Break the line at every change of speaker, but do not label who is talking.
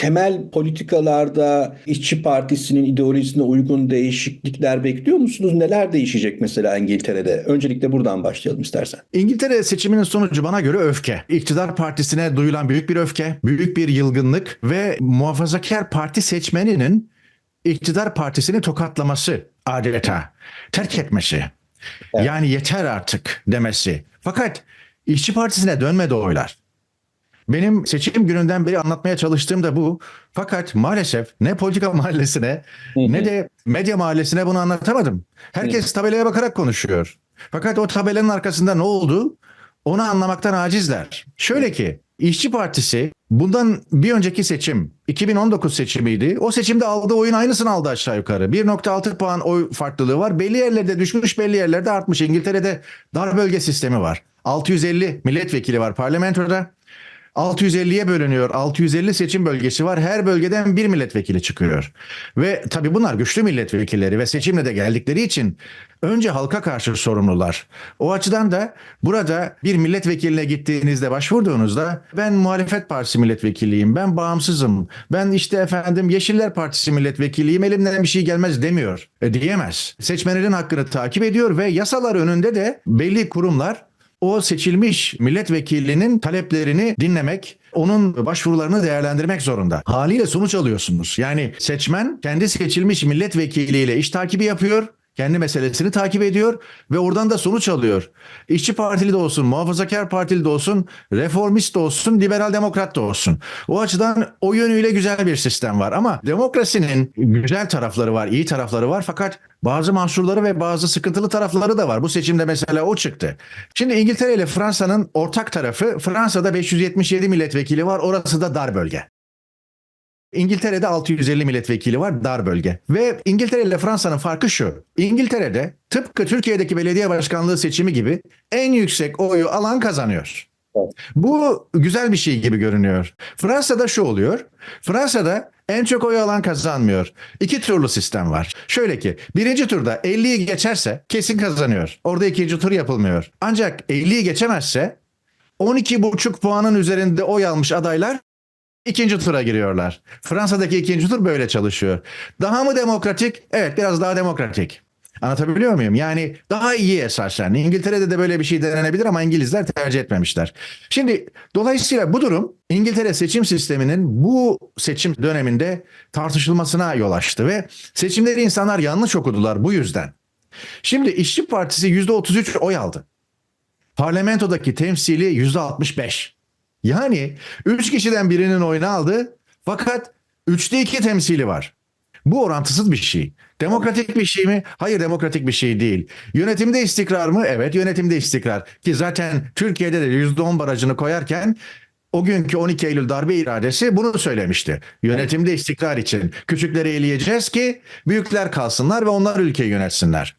temel politikalarda işçi partisinin ideolojisine uygun değişiklikler bekliyor musunuz? Neler değişecek mesela İngiltere'de? Öncelikle buradan başlayalım istersen.
İngiltere seçiminin sonucu bana göre öfke. İktidar partisine duyulan büyük bir öfke, büyük bir yılgınlık ve muhafazakar parti seçmeninin iktidar partisini tokatlaması adeta, terk etmesi.
Evet.
Yani yeter artık demesi. Fakat işçi partisine dönmedi oylar. Benim seçim gününden beri anlatmaya çalıştığım da bu. Fakat maalesef ne politika mahallesine ne de medya mahallesine bunu anlatamadım. Herkes tabelaya bakarak konuşuyor. Fakat o tabelanın arkasında ne oldu? Onu anlamaktan acizler. Şöyle ki İşçi Partisi bundan bir önceki seçim 2019 seçimiydi. O seçimde aldığı oyun aynısını aldı aşağı yukarı. 1.6 puan oy farklılığı var. Belli yerlerde düşmüş belli yerlerde artmış. İngiltere'de dar bölge sistemi var. 650 milletvekili var parlamentoda. 650'ye bölünüyor. 650 seçim bölgesi var. Her bölgeden bir milletvekili çıkıyor. Ve tabii bunlar güçlü milletvekilleri ve seçimle de geldikleri için önce halka karşı sorumlular. O açıdan da burada bir milletvekiline gittiğinizde başvurduğunuzda ben muhalefet partisi milletvekiliyim, ben bağımsızım, ben işte efendim Yeşiller Partisi milletvekiliyim, elimden bir şey gelmez demiyor. E, diyemez. Seçmenlerin hakkını takip ediyor ve yasalar önünde de belli kurumlar o seçilmiş milletvekilinin taleplerini dinlemek, onun başvurularını değerlendirmek zorunda. Haliyle sonuç alıyorsunuz. Yani seçmen kendi seçilmiş milletvekiliyle iş takibi yapıyor. Kendi meselesini takip ediyor ve oradan da sonuç alıyor. İşçi Partili de olsun, Muhafazakar Partili de olsun, Reformist de olsun, Liberal Demokrat da olsun. O açıdan o yönüyle güzel bir sistem var. Ama demokrasinin güzel tarafları var, iyi tarafları var. Fakat bazı mahsurları ve bazı sıkıntılı tarafları da var. Bu seçimde mesela o çıktı. Şimdi İngiltere ile Fransa'nın ortak tarafı Fransa'da 577 milletvekili var. Orası da dar bölge. İngiltere'de 650 milletvekili var dar bölge. Ve İngiltere ile Fransa'nın farkı şu. İngiltere'de tıpkı Türkiye'deki belediye başkanlığı seçimi gibi en yüksek oyu alan kazanıyor.
Evet.
Bu güzel bir şey gibi görünüyor. Fransa'da şu oluyor. Fransa'da en çok oy alan kazanmıyor. İki turlu sistem var. Şöyle ki birinci turda 50'yi geçerse kesin kazanıyor. Orada ikinci tur yapılmıyor. Ancak 50'yi geçemezse 12,5 puanın üzerinde oy almış adaylar ikinci tura giriyorlar. Fransa'daki ikinci tur böyle çalışıyor. Daha mı demokratik? Evet biraz daha demokratik. Anlatabiliyor muyum? Yani daha iyi esasen. İngiltere'de de böyle bir şey denenebilir ama İngilizler tercih etmemişler. Şimdi dolayısıyla bu durum İngiltere seçim sisteminin bu seçim döneminde tartışılmasına yol açtı ve seçimleri insanlar yanlış okudular bu yüzden. Şimdi İşçi Partisi %33 oy aldı. Parlamentodaki temsili %65. Yani 3 kişiden birinin oyunu aldı fakat 3'te 2 temsili var. Bu orantısız bir şey. Demokratik bir şey mi? Hayır demokratik bir şey değil. Yönetimde istikrar mı? Evet yönetimde istikrar. Ki zaten Türkiye'de de %10 barajını koyarken o günkü 12 Eylül darbe iradesi bunu söylemişti. Yönetimde istikrar için küçükleri eleyeceğiz ki büyükler kalsınlar ve onlar ülkeyi yönetsinler.